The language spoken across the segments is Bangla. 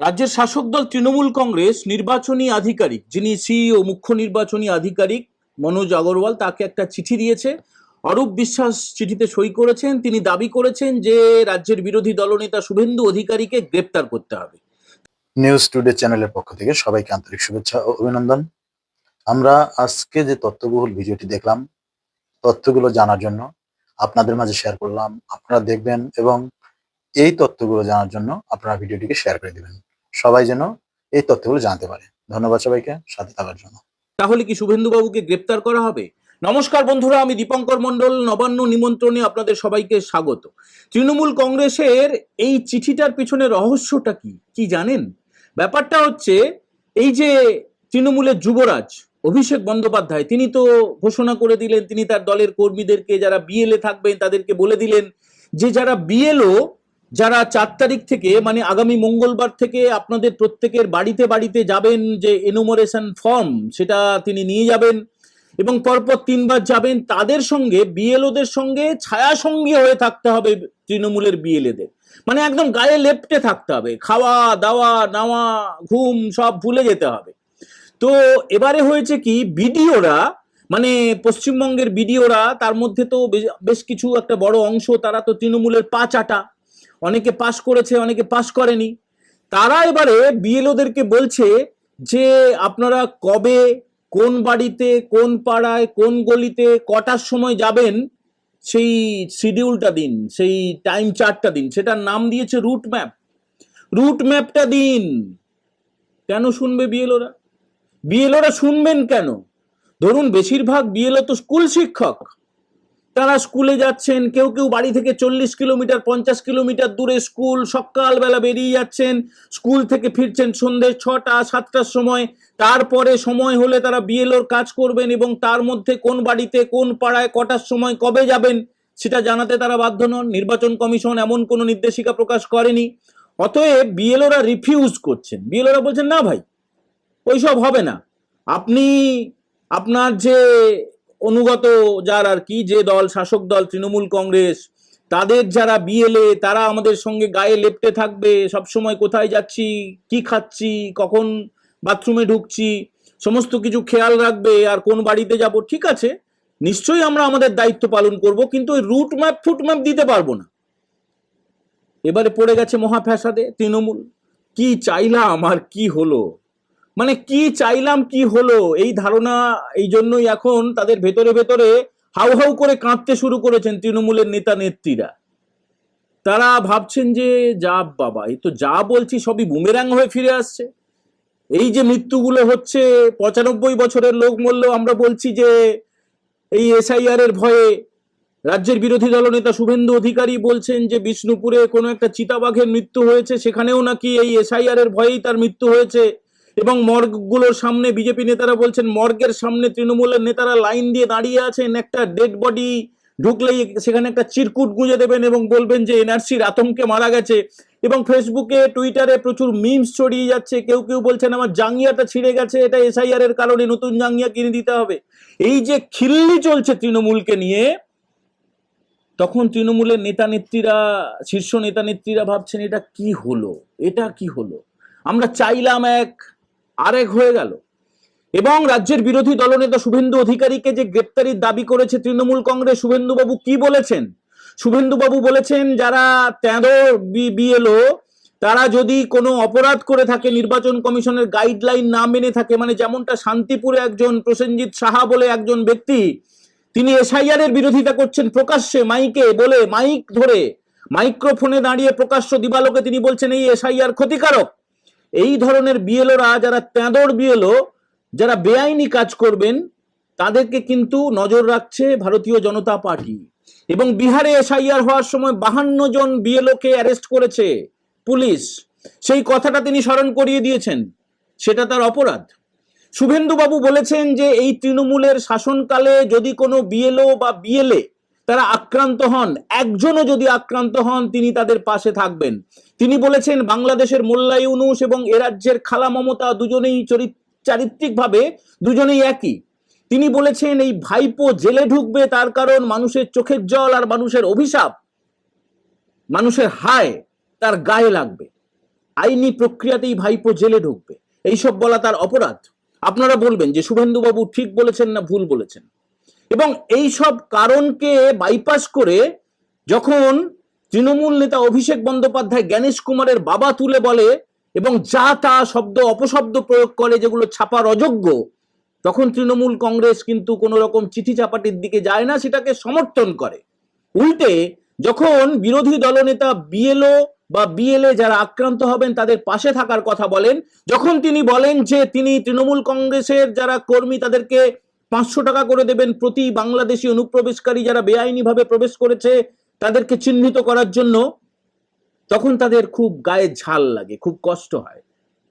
রাজ্যের শাসক দল তৃণমূল কংগ্রেস নির্বাচনী আধিকারিক, যিনি সিইও মুখ্য নির্বাচনী আধিকারিক মনোজ আগরওয়াল, তাকে একটা চিঠি দিয়েছে। অরূপ বিশ্বাস চিঠিতে সই করেছেন। তিনি দাবি করেছেন যে রাজ্যের বিরোধী দলনেতা শুভেন্দু অধিকারীকে গ্রেপ্তার করতে হবে। নিউজ টুডে চ্যানেলের পক্ষ থেকে সবাইকে আন্তরিক শুভেচ্ছা ও অভিনন্দন। আমরা আজকে যে তথ্যবহুল ভিডিওটি দেখলাম, তথ্যগুলো জানার জন্য আপনাদের মাঝে শেয়ার করলাম। আপনারা দেখবেন এবং এই তথ্যগুলো জানার জন্য আপনারা ভিডিওটিকে শেয়ার করে দিবেন। সবাই যেন এই তথ্যগুলো জানতে পারে। ধন্যবাদ সবাইকে, সাথে থাকার জন্য। তাহলে কি শুভেন্দু বাবুকে গ্রেপ্তার করা হবে? নমস্কার বন্ধুরা, আমি দীপঙ্কর মণ্ডল, নবান্ন নিমন্ত্রণে আপনাদের সবাইকে স্বাগত। তৃণমূল কংগ্রেসের এই চিঠিটার পিছনে রহস্যটা কি? কি জানেন? ব্যাপারটা হচ্ছে, এই যে তৃণমূলের যুবরাজ অভিষেক বন্দ্যোপাধ্যায়, তিনি তো ঘোষণা করে দিলেন, তিনি তার দলের কর্মীদেরকে, যারা বিএলএ থাকবেন, তাদেরকে বলে দিলেন যে যারা বিএলও যারা চার তারিখ থেকে মানে আগামী মঙ্গলবার থেকে আপনাদের প্রত্যেকের বাড়িতে বাড়িতে যাবেন যে এনুমারেশন ফর্ম সেটা তিনি নিয়ে যাবেন এবং পরপর তিনবার যাবেন, তাদের সঙ্গে বিএলওদের সঙ্গে ছায়া সঙ্গী হয়ে থাকতে হবে তৃণমূলের বিএলএদের মানে একদম গায়ে লেপটে থাকতে হবে। খাওয়া, দাওয়া নাওয়া ঘুম সব ভুলে যেতে হবে। তো এবারে হয়েছে কি বিডিওরা মানে পশ্চিমবঙ্গের বিডিওরা তার মধ্যে তো বেশ- কিছু একটা বড় অংশ, তারা তো তৃণমূলের পা চাটা। অনেকে পাশ করেছে, অনেকে পাশ করেনি। তারা এবারে বিএলওদেরকে বলছে যে, আপনারা কবে, কোন বাড়িতে, কোন পাড়ায়, কোন গলিতে, কটার সময় যাবেন, সেই শিডিউলটা দিন, সেই টাইম চার্টটা দিন। সেটার নাম দিয়েছে রুট ম্যাপ রুট ম্যাপটা দিন। কেন শুনবে বিএলওরা বিএলওরা শুনবেন কেন? ধরুন, বেশিরভাগ বিএলও তো স্কুল শিক্ষক। তারা স্কুলে যাচ্ছেন, কেউ কেউ বাড়ি থেকে চল্লিশ কিলোমিটার, পঞ্চাশ কিলোমিটার দূরে স্কুল, সকালবেলা বেরিয়ে যাচ্ছেন, স্কুল থেকে ফিরছেন সন্ধ্যে ছটা, সাতটার সময়। তারপরে সময় হলে তারা বিএলওর কাজ করবেন এবং তার মধ্যে কোন বাড়িতে, কোন পাড়ায়, কটার সময়, কবে যাবেন সেটা জানাতে তারা বাধ্য নন। নির্বাচন কমিশন এমন কোনো নির্দেশিকা প্রকাশ করেনি। অতএব বিএলওরা রিফিউজ করছেন। বিএলওরা বলছেন, না ভাই, ওইসব হবে না। আপনি আপনার যে অনুগত যার আর কি যে দল, শাসক দল, তৃণমূল কংগ্রেস, তাদের যারা বিএলএ তারা আমাদের সঙ্গে গায়ে লেপটে থাকবে সব সময় কোথায় যাচ্ছি, কি খাচ্ছি, কখন বাথরুমে ঢুকছি, সমস্ত কিছু খেয়াল রাখবে, আর কোন বাড়িতে যাব, ঠিক আছে, নিশ্চয়ই আমরা আমাদের দায়িত্ব পালন করব, কিন্তু ওই রুট ম্যাপ ফুট ম্যাপ দিতে পারব না। এবারে পড়ে গেছে মহাফ্যাসাদে তৃণমূল, কি চাইলাম আর কি হলো? মানে কি চাইলাম, কি হলো? এই ধারণা, এই জন্যই এখন তাদের ভেতরে ভেতরে হাউ হাউ করে কাঁদতে শুরু করেছেন তৃণমূলের নেতা, নেত্রীরা। তারা ভাবছেন যে, যা বাবা, এই তো যা বলছি সবই বুমেরাং হয়ে ফিরে আসছে। এই যে মৃত্যুগুলো হচ্ছে, পঁচানব্বই বছরের লোক মরলেও আমরা বলছি যে, এই এসআইআর এর ভয়ে রাজ্যের বিরোধী দলনেতা শুভেন্দু অধিকারী বলছেন যে, বিষ্ণুপুরে কোনো একটা চিতাবাঘের মৃত্যু হয়েছে, সেখানেও নাকি এই এসআইআর এর ভয়েই তার মৃত্যু হয়েছে। এবং মর্গগুলোর সামনে বিজেপি নেতারা বলছেন, মর্গের সামনে তৃণমূলের নেতারা লাইন দিয়ে দাঁড়িয়ে আছেন, একটা ডেড বডি ঢুকলেই সেখানে একটা চিরকুট গুঁজে দেবেন এবং বলবেন যে এনআরসির আতঙ্কে মারা গেছে। এবং ফেসবুকে, টুইটারে প্রচুর মিমস ছড়িয়ে যাচ্ছে, কেউ কেউ বলছেন, আমার জাঙ্গিয়াটা ছিঁড়ে গেছে, এটা এসআইআর এর কারণে নতুন জাঙ্গিয়া কিনে দিতে হবে। এই যে খিল্লি চলছে তৃণমূলকে নিয়ে, তখন তৃণমূলের নেতা নেত্রীরা, শীর্ষ নেতা নেত্রীরা ভাবছেন, এটা কি হলো? এটা কি হলো? আমরা চাইলাম এক আরেক হয়ে গেল। এবং রাজ্যের বিরোধী দলনেতা শুভেন্দু অধিকারীকে যে গ্রেপ্তারির দাবি করেছে তৃণমূল কংগ্রেস, শুভেন্দুবাবু কি বলেছেন? শুভেন্দুবাবু বলেছেন, যারা তেরো বিএলও, তারা যদি কোনো অপরাধ করে থাকে, নির্বাচন কমিশনের গাইডলাইন না মেনে থাকে মানে যেমনটা শান্তিপুরে একজন প্রসেনজিৎ সাহা বলে একজন ব্যক্তি, তিনি এসআইআর এর বিরোধিতা করছেন প্রকাশ্যে মাইকে বলে, মাইক ধরে, মাইক্রোফোনে দাঁড়িয়ে প্রকাশ্য দিবালোকে তিনি বলছেন, এই এসআইআর ক্ষতিকারক। এই ধরনের বিএলওরা যারা তেঁদর বিএলও, যারা বেআইনি কাজ করবেন, তাদেরকে কিন্তু নজর রাখছে ভারতীয় জনতা পার্টি। এবং বিহারে এসআইআর হওয়ার সময় বাহান্ন জন বিএলওকে অ্যারেস্ট করেছে পুলিশ। সেই কথাটা তিনি স্মরণ করিয়ে দিয়েছেন। সেটা তার অপরাধ। শুভেন্দুবাবু বলেছেন যে এই তৃণমূলের শাসনকালে যদি কোনো বিএলও বা বিএলএ তারা আক্রান্ত হন। একজনও যদি আক্রান্ত হন, তিনি তাদের পাশে থাকবেন। তিনি বলেছেন, বাংলাদেশের মোল্লা ইউনুস এবং এ রাজ্যের খালা মমতা দুজনেই চরিত- চারিত্রিকভাবে দুজনেই একই। তিনি বলেছেন, এই ভাইপো জেলে ঢুকবে তার কারণ মানুষের চোখের জল আর মানুষের অভিশাপ। মানুষের হায়, তার গায়ে লাগবে। আইনি প্রক্রিয়াতেই ভাইপো জেলে ঢুকবে। এইসব বলা তার অপরাধ। আপনারা বলবেন যে, শুভেন্দুবাবু ঠিক বলেছেন না ভুল বলেছেন? এবং এই সব কারণকে বাইপাস করে যখন তৃণমূল নেতা অভিষেক বন্দ্যোপাধ্যায় জ্ঞানেশ কুমারের বাবা তুলে বলে এবং যা তা শব্দ অপশব্দ প্রয়োগ করে যেগুলো ছাপার অযোগ্য, তখন তৃণমূল কংগ্রেস কিন্তু কোনো রকম চিঠি চাপাটির দিকে যায় না, সেটাকে সমর্থন করে। উল্টে যখন বিরোধী দলনেতা বিএলও বা বিএলএ যারা আক্রান্ত হবেন, তাদের পাশে থাকার কথা বলেন, যখন তিনি বলেন যে তিনি তৃণমূল কংগ্রেসের যারা কর্মী, তাদেরকে পাঁচশো টাকা করে দেবেন প্রতি বাংলাদেশি অনুপ্রবেশকারী যারা বেআইনিভাবে প্রবেশ করেছে, তাদেরকে চিহ্নিত করার জন্য তখন তাদের খুব গায়ে ঝাল লাগে, খুব কষ্ট হয়।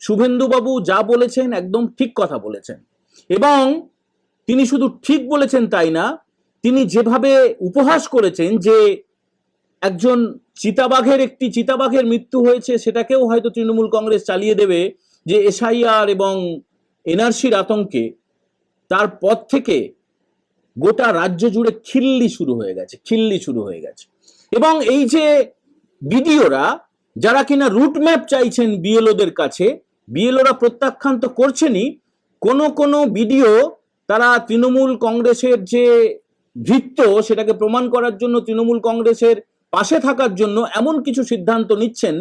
শুভেন্দুবাবু যা বলেছেন একদম ঠিক কথা বলেছেন। এবং তিনি শুধু ঠিক বলেছেন তাই না, তিনি যেভাবে উপহাস করেছেন যে একজন চিতাবাঘের একটি চিতাবাঘের মৃত্যু হয়েছে, সেটাকেও হয়তো তৃণমূল কংগ্রেস চালিয়ে দেবে যে এসআইআর এবং এনআরসির আতঙ্কে তারপর থেকে গোটা রাজ্য জুড়ে খিল্লি শুরু হয়ে গেছে, খিল্লি শুরু হয়ে গেছে। এবং এই যে বিডিওরা, যারা কিনা রুট ম্যাপ চাইছেন বিএলওদের কাছে, বিএলওরা প্রত্যাখ্যান তো করছেনই, কোনো কোনো বিডিও তারা তৃণমূল কংগ্রেসের যে ভৃত্য, সেটাকে প্রমাণ করার জন্য তৃণমূল কংগ্রেসের পাশে থাকার জন্য এমন কিছু সিদ্ধান্ত নিচ্ছেন,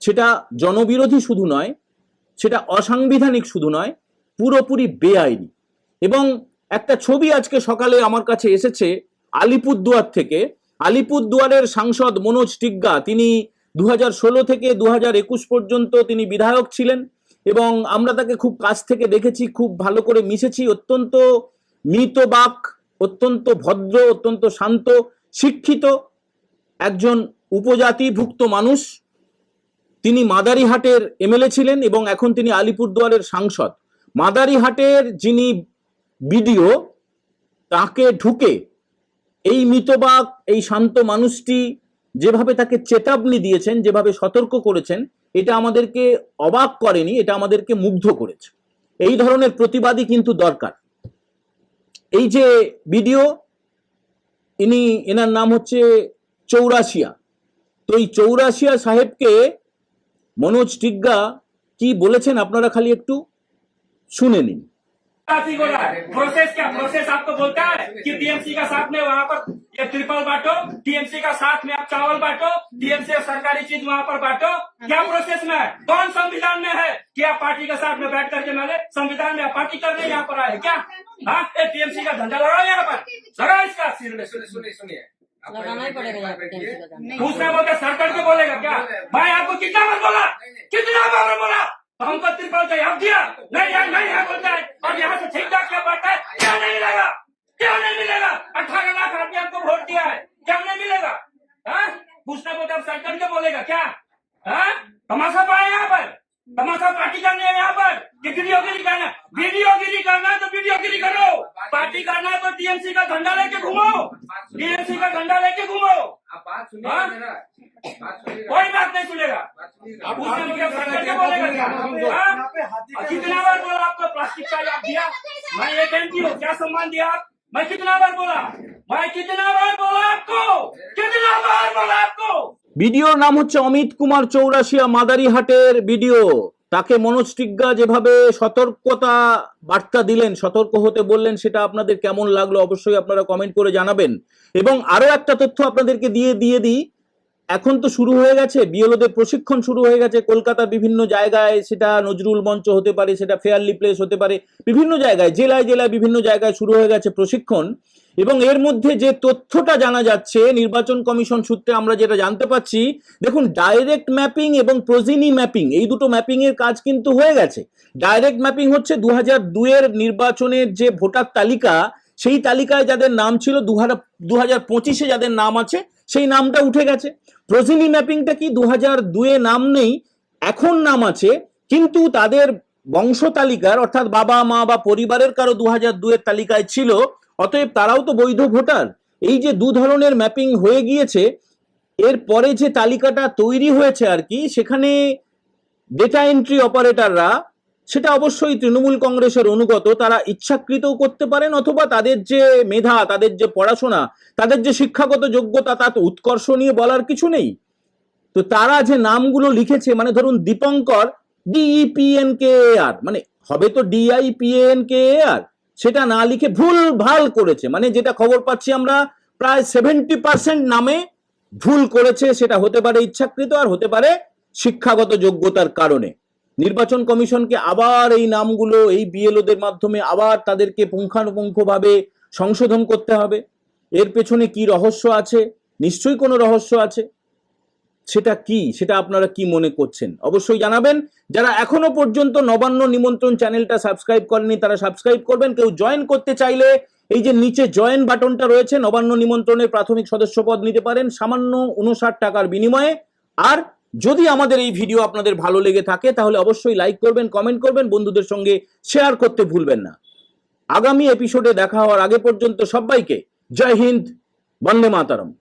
সেটা জনবিরোধী শুধু নয়, সেটা অসাংবিধানিক শুধু নয়, পুরোপুরি বেআইনি। এবং একটা ছবি আজকে সকালে আমার কাছে এসেছে আলিপুরদুয়ার থেকে। আলিপুরদুয়ারের সাংসদ মনোজ টিগ্গা, তিনি দু হাজার ষোলো থেকে দু হাজার একুশ পর্যন্ত তিনি বিধায়ক ছিলেন এবং আমরা তাকে খুব কাছ থেকে দেখেছি, খুব ভালো করে মিশেছি। অত্যন্ত মৃতবাক অত্যন্ত ভদ্র, অত্যন্ত শান্ত, শিক্ষিত একজন উপজাতিভুক্ত মানুষ। তিনি মাদারিহাটের এমএলএ ছিলেন এবং এখন তিনি আলিপুরদুয়ারের সাংসদ। মাদারিহাটের যিনি বিডিও তাকে ঢুকে এই মৃতবাক, এই শান্ত মানুষটি যেভাবে তাকে চেতাবনি দিয়েছেন, যেভাবে সতর্ক করেছেন, এটা আমাদেরকে অবাক করেনি, এটা আমাদেরকে মুগ্ধ করেছে। এই ধরনের প্রতিবাদী কিন্তু দরকার। এই যে ভিডিও ইনি, এনার নাম হচ্ছে চৌরাশিয়া। তো এই চৌরাশিয়া সাহেবকে মনোজ টিগ্গা কি বলেছেন? আপনারা খালি একটু শুনে নিন। साथी बोला प्रोसेस क्या? प्रोसेस आपको बोलता है कि टीएमसी का साथ में वहाँ पर ये ट्रिपल बांटो टीएमसी का साथ में आप चावल बांटो टीएमसी और सरकारी चीज़ वहाँ पर बांटो। क्या प्रोसेस में है? कौन संविधान में है कि आप पार्टी के साथ में बैठ करके मैंने संविधान में आप पार्टी करने यहाँ पर आए। क्या? हाँ? टीएमसी का धंधा लगाओ यहाँ पर। लगाओ इसका। सिर में सुनिए सुनिए। सुनिए लगाना ही पड़ेगा। का। दूसरा बोलते सरकार करके बोलेगा क्या? भाई आपको कितना बार बोला? कितना बार बोला? तो हमको त्रिपल का याद दिया? नहीं यार नहीं यहाँ बोलता है। और यहाँ से ठीक ठाक क्या बात है? क्या नहीं मिलेगा? क्या नहीं मिलेगा? अठारह लाख आदमी आपको वोट दिया है। क्या नहीं मिलेगा? हाँ? दूसरा बोलते आप सर करके बोलेगा क्या? हाँ? तमाशा पाए यहाँ पर। तमाशा पार्टी करनी है यहाँ पर। कि वीडियोगिरी करना वीडियोगिरी करना है तो वीडियोगिरी करो। पार्टी करना है तो टीएमसी का झंडा लेके घूमो। टीएमसी का झंडा लेके घूमो। थैंक यू क्या सम्मान दिया आप मैं कितना बार बोला मैं कितना बार बोला आपको कितना बार बोला आपको ভিডিওর নাম হচ্ছে অমিত কুমার চৌরাশিয়া মাদারিহাটের ভিডিও তাকে মনোজ টিগ্গা যেভাবে সতর্কতা বার্তা দিলেন সতর্ক হতে বললেন সেটা আপনাদের কেমন লাগলো অবশ্যই আপনারা কমেন্ট করে জানাবেন এবং আরো একটা তথ্য আপনাদেরকে দিয়ে দিয়ে দিই এখন তো শুরু হয়ে গেছে, বিএলওদের প্রশিক্ষণ শুরু হয়ে গেছে, কলকাতার বিভিন্ন জায়গায় সেটা নজরুল মঞ্চ হতে পারে, সেটা ফেয়ারলি প্লেস হতে পারে, বিভিন্ন জায়গায়, জেলায় জেলায় বিভিন্ন জায়গায় শুরু হয়ে গেছে প্রশিক্ষণ। এবং এর মধ্যে যে তথ্যটা জানা যাচ্ছে, নির্বাচন কমিশন সূত্রে আমরা যেটা জানতে পাচ্ছি দেখুন ডাইরেক্ট ম্যাপিং এবং প্রোজিনি ম্যাপিং এই দুটো ম্যাপিং এর কাজ কিন্তু হয়ে গেছে। ডাইরেক্ট ম্যাপিং হচ্ছে দু হাজার দুয়ের নির্বাচনের যে ভোটার তালিকা সেই তালিকায় যাদের নাম ছিল দু হাজার পঁচিশে যাদের নাম আছে, সেই নামটা উঠে গেছে। প্রোজিনি ম্যাপিংটা কি দু হাজার দুয়ে নাম নেই, এখন নাম আছে, কিন্তু তাদের বংশ তালিকার, অর্থাৎ বাবা, মা বা পরিবারের কারও দু হাজার দুয়ের তালিকায় ছিল, অতএব তারাও তো বৈধ ভোটার। এই যে দু ধরনের ম্যাপিং হয়ে গিয়েছে, এর পরে যে তালিকাটা তৈরি হয়েছে আর কি, সেখানে ডেটা এন্ট্রি অপারেটররা সেটা অবশ্যই তৃণমূল কংগ্রেসের অনুগত, তারা ইচ্ছাকৃতও করতে পারেন অথবা তাদের যে মেধা, তাদের যে পড়াশোনা, তাদের যে শিক্ষাগত যোগ্যতা, তা তো উৎকর্ষ নিয়ে বলার কিছু নেই। তো তারা যে নামগুলো লিখেছে মানে ধরুন দীপঙ্কর ডিইপিএন কে আর মানে হবে তো ডিআইপিএন কে আর সেটা না লিখে ভুল ভালো করেছে মানে যেটা খবর পাচ্ছি আমরা প্রায় সেভেন্টি পার্সেন্ট নামে ভুল করেছে, সেটা হতে পারে ইচ্ছাকৃত আর হতে পারে শিক্ষাগত যোগ্যতার কারণে। নির্বাচন কমিশনকে আবার এই নামগুলো, এই বিএলওদের মাধ্যমে আবার তাদেরকে পুঙ্খানুপুঙ্খভাবে সংশোধন করতে হবে। এর পেছনে কি রহস্য আছে? নিশ্চয়ই কোনো রহস্য আছে। সেটা কি? সেটা আপনারা কি মনে করছেন? অবশ্যই জানাবেন। যারা এখনও পর্যন্ত নবান্ন নিমন্ত্রণ চ্যানেলটা সাবস্ক্রাইব করেনি তারা সাবস্ক্রাইব করবেন। কেউ জয়েন করতে চাইলে এই যে নিচে জয়েন বাটনটা রয়েছে, নবান্ন নিমন্ত্রণের প্রাথমিক সদস্য পদ নিতে পারেন সামান্য উনষাট টাকার বিনিময়ে। আর যদি আমাদের এই ভিডিও আপনাদের ভালো লেগে থাকে, তাহলে অবশ্যই লাইক করবেন কমেন্ট করবেন, বন্ধুদের সঙ্গে শেয়ার করতে ভুলবেন না। আগামী এপিসোডে দেখা হওয়ার আগে পর্যন্ত সবাইকে জয় হিন্দ, বন্দে মাতারম।